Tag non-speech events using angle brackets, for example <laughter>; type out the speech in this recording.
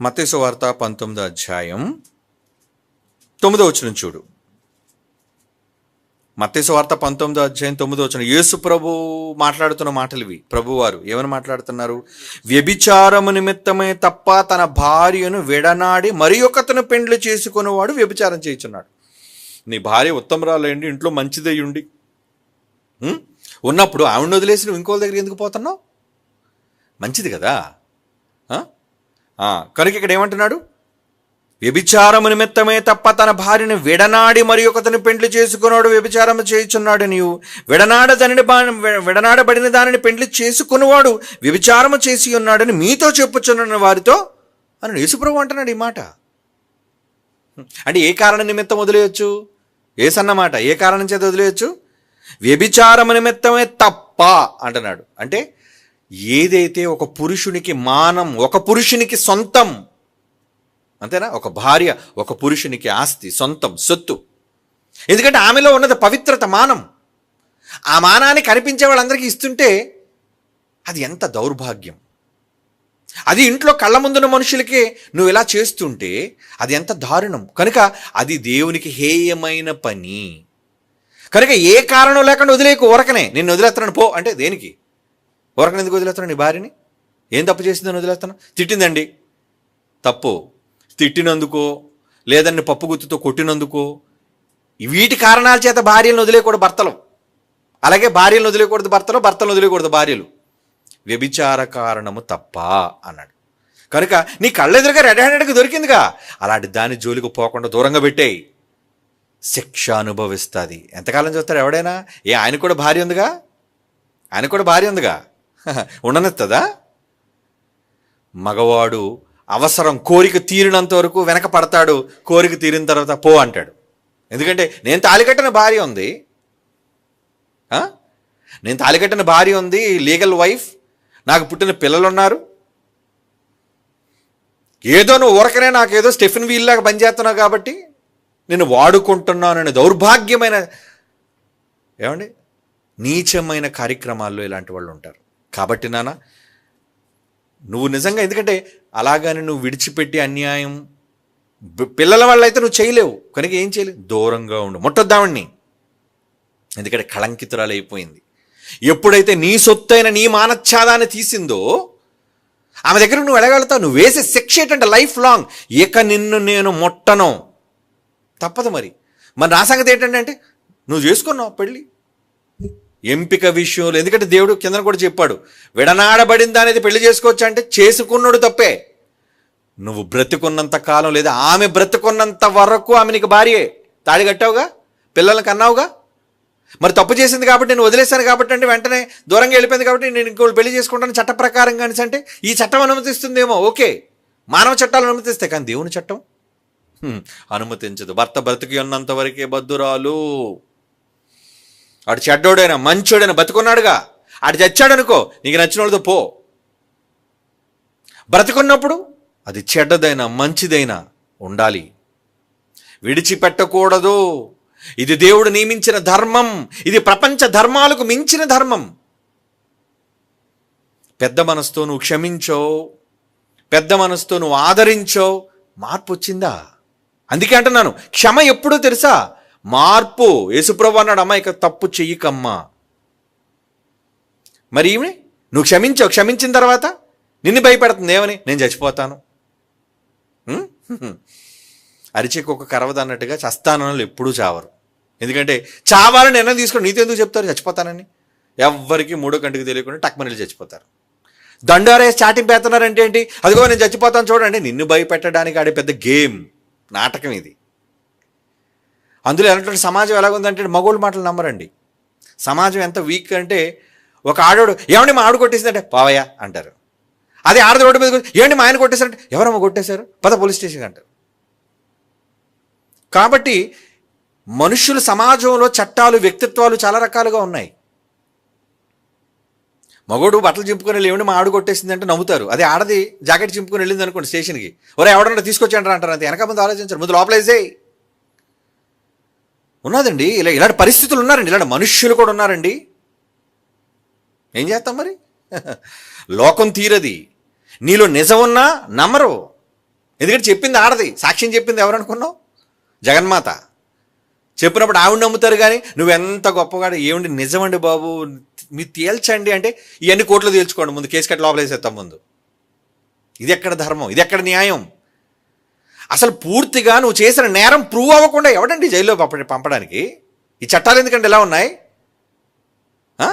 మత్తేసు వార్త పంతొమ్మిదో అధ్యాయం తొమ్మిదో వచ్చిన చూడు. మత్తేసు వార్త పంతొమ్మిదో అధ్యాయం తొమ్మిదో వచ్చిన యేసు ప్రభు మాట్లాడుతున్న మాటలు ఇవి. ప్రభు వారు ఏమని మాట్లాడుతున్నారు? వ్యభిచారము నిమిత్తమే తప్ప తన భార్యను విడనాడి మరి ఒకతను పెండ్లు చేసుకునేవాడు వ్యభిచారం చేయించున్నాడు. నీ భార్య ఉత్తమరాలండి ఇంట్లో మంచిదై ఉండి ఉన్నప్పుడు ఆవిడ వదిలేసి నువ్వు ఇంకోళ్ళ దగ్గర ఎందుకు పోతున్నావు? మంచిది కదా. కనుక ఇక్కడ ఏమంటున్నాడు? వ్యభిచారము నిమిత్తమే తప్ప తన భార్యను విడనాడి మరి ఒకతను పెండ్లి చేసుకున్నాడు వ్యభిచారము చేయుచున్నాడు నీవు. విడనాడ దానిని విడనాడబడిన దానిని పెండ్లి చేసుకున్నవాడు వ్యభిచారము చేసి ఉన్నాడని మీతో చెప్పుచున్న వారితో అని యేసుప్రభు అంటున్నాడు ఈ మాట. అంటే ఏ కారణం నిమిత్తం వదిలేయచ్చు? ఏసన్నమాట. ఏ కారణం చేత వదిలేయచ్చు? వ్యభిచారము నిమిత్తమే తప్ప అంటున్నాడు. అంటే ఏదైతే ఒక పురుషునికి మానం ఒక పురుషునికి సొంతం అంతేనా? ఒక భార్య ఒక పురుషునికి ఆస్తి సొంతం సొత్తు. ఎందుకంటే ఆమెలో ఉన్నది పవిత్రత మానం. ఆ మానాన్ని కనిపించే వాళ్ళందరికీ ఇస్తుంటే అది ఎంత దౌర్భాగ్యం. అది ఇంట్లో కళ్ళ ముందున్న మనుషులకే నువ్వు ఇలా చేస్తుంటే అది ఎంత దారుణం. కనుక అది దేవునికి హేయమైన పని. కనుక ఏ కారణం లేకుండా వదిలేకు ఊరకనే. నేను వదిలేస్తున్నాను పో. అంటే దేనికి? ఊరకనే ఎందుకు వదిలేస్తున్నాను నీ భార్యని? ఏం తప్పు చేసిందని వదిలేస్తున్నావు తిట్టిందండి. తప్పు. తిట్టినందుకో లేదని పప్పు గుత్తుతో కొట్టినందుకో వీటి కారణాల చేత భార్యలను వదిలేయకూడదు భర్తలు. అలాగే భార్యలను వదిలేయకూడదు భర్తలు భర్తలు వదిలేయకూడదు భార్యలు. వ్యభిచార కారణము తప్ప అన్నాడు. కనుక నీ కళ్ళెదురుగా రెడ్ హ్యాండెడ్కి దొరికిందిగా. అలాంటి దాని జోలికి పోకుండా దూరంగా పెట్టేయి. శిక్ష అనుభవిస్తుంది. ఎంతకాలం చూస్తాడు ఎవడైనా? ఏ ఆయన కూడా భార్య ఉందిగా? ఆయన కూడా భార్య ఉందిగా? <laughs> ఉండనెత్తదా? మగవాడు అవసరం కోరిక తీరినంత వరకు వెనక పడతాడు కోరిక తీరిన తర్వాత పో అంటాడు. ఎందుకంటే నేను తాలికట్టిన భార్య ఉంది. నేను తాలికట్టిన భార్య ఉంది లీగల్ వైఫ్ నాకు పుట్టిన పిల్లలు ఉన్నారు ఏదో నువ్వు ఊరకనే నాకేదో స్టెఫిన్ వీల్లాగా పనిచేస్తున్నావు కాబట్టి నేను వాడుకుంటున్నానని దౌర్భాగ్యమైన ఏమండి? నీచమైన కార్యక్రమాల్లో ఇలాంటి వాళ్ళు ఉంటారు. కాబట్టి నాన్న నువ్వు నిజంగా ఎందుకంటే అలాగని నువ్వు విడిచిపెట్టి అన్యాయం పిల్లల వల్ల అయితే నువ్వు చేయలేవు. కనుక ఏం చేయలేవు? దూరంగా ఉండు. ముట్టొద్దామని ఎందుకంటే కళంకితురాలు అయిపోయింది. ఎప్పుడైతే నీ సొత్తైన నీ మానచ్ఛాదాన్ని తీసిందో ఆమె దగ్గర నువ్వు వెళ్ళగలుగుతావు నువ్వు వేసే శిక్ష ఏంటంటే లైఫ్ లాంగ్. ఇక నిన్ను నేను ముట్టను. తప్పదు మరి. మరి నా సంగతి ఏంటంటే అంటే నువ్వు చేసుకున్నావు పెళ్ళి. ఎంపిక విషయంలో ఎందుకంటే దేవుడు కిందన కూడా చెప్పాడు విడనాడబడిందా అనేది పెళ్ళి చేసుకోవచ్చు అంటే చేసుకున్నాడు తప్పే. నువ్వు బ్రతుకున్నంత కాలం లేదా ఆమె బ్రతుకున్నంత వరకు ఆమె నీకు భార్యే. తాడి కట్టావుగా? పిల్లల్ని కన్నావుగా? మరి తప్పు చేసింది కాబట్టి నేను వదిలేశాను కాబట్టి అంటే వెంటనే దూరంగా వెళ్ళిపోయింది కాబట్టి నేను ఇంకోళ్ళు పెళ్ళి చేసుకుంటాను చట్ట ప్రకారం కానీ అంటే ఈ చట్టం అనుమతిస్తుందేమో ఓకే. మానవ చట్టాలు అనుమతిస్తాయి కానీ దేవుని చట్టం? అనుమతించదు. భర్త బ్రతికి ఉన్నంత వరకే బద్దురాలు వాడు చెడ్డోడైనా మంచోడైనా బతుకున్నాడుగా. ఆడు చచ్చాడనుకో నీకు నచ్చిన వాళ్ళతో పో. బ్రతుకున్నప్పుడు అది చెడ్డదైనా మంచిదైనా ఉండాలి. విడిచిపెట్టకూడదు. ఇది దేవుడు నియమించిన ధర్మం. ఇది ప్రపంచ ధర్మాలకు మించిన ధర్మం. పెద్ద మనసుతో నువ్వు క్షమించో. పెద్ద మనసుతో నువ్వు ఆదరించో. మార్పు వచ్చిందా? అందుకే అంటున్నాను క్షమ ఎప్పుడూ తెలుసా? మార్పు. యేసుప్రభు అన్నాడు ఇక తప్పు చెయ్యకమ్మా. మరి ఈమె నువ్వు క్షమించావు క్షమించిన తర్వాత నిన్ను భయపెడుతుంది. ఏమని? నేను చచ్చిపోతాను. ఉం? అరిచేకు ఒక కరవదు అన్నట్టుగా చస్తానని ఎప్పుడూ చావరు. ఎందుకంటే చావాలని నిర్ణయం తీసుకొని నీతో ఎందుకు చెప్తారు? చచ్చిపోతానని. ఎవ్వరికి మూడో కంటికి తెలియకుండా టక్మని చచ్చిపోతారు. దండారే స్టార్టింగ్ పెడుతున్నారంటే ఏంటి? అదిగో నేను చచ్చిపోతాను చూడండి. నిన్ను భయపెట్టడానికి ఆడే పెద్ద గేమ్. నాటకం ఇది. అందులో ఎలాంటి సమాజం ఎలాగుందంటే మగోళ్ళ మాటలు నమ్మరండి. సమాజం ఎంత వీక్ అంటే ఒక ఆడోడు ఏమండి మా ఆడు కొట్టేసిందంటే? పావయ్య అంటారు. అదే ఆడది రోడ్డు మీద ఏమండి మా ఆయన కొట్టేశారంటే? ఎవరమ్మా కొట్టేశారు? పద పోలీస్ స్టేషన్ అంటారు. కాబట్టి మనుషులు సమాజంలో చట్టాలు వ్యక్తిత్వాలు చాలా రకాలుగా ఉన్నాయి. మగోడు బట్టలు చింపుకొని వెళ్ళి ఏమిటి మా ఆడు కొట్టేసింది అంటే నవ్వుతారు. అదే ఆడది జాకెట్ చింపుకొని వెళ్ళింది అనుకోండి స్టేషన్కి. ఒరే ఎవడన్నా తీసుకొచ్చాంటారు అంటారు అంతే. వెనక ముందు ఆలోచించారు. ముందు లోపలేసేయి. ఉన్నదండి. ఇలా ఇలాంటి పరిస్థితులు ఉన్నారండి. ఇలాంటి మనుష్యులు కూడా ఉన్నారండి. ఏం చేస్తాం మరి? <laughs> లోకం తీరది. నీలో నిజం ఉన్నా నమ్మరు. ఎందుకంటే చెప్పింది ఆడది. సాక్ష్యం చెప్పింది ఎవరు అనుకున్నావు? జగన్మాత. చెప్పినప్పుడు ఆవిడ నమ్ముతారు కానీ నువ్వెంత గొప్పగా ఏమండి నిజమండి బాబు. మీరు తేల్చండి అంటే ఇవన్నీ కోట్లు తేల్చుకోండి ముందు. కేసు కట్టి లోపలేసేస్తాం ముందు. ఇది ఎక్కడ ధర్మం? ఇది ఎక్కడ న్యాయం? అసలు పూర్తిగా నువ్వు చేసిన నేరం ప్రూవ్ అవ్వకుండా ఎవడండి జైల్లో పంపడానికి ఈ చట్టాలు ఎందుకంటే ఎలా ఉన్నాయి ఆ?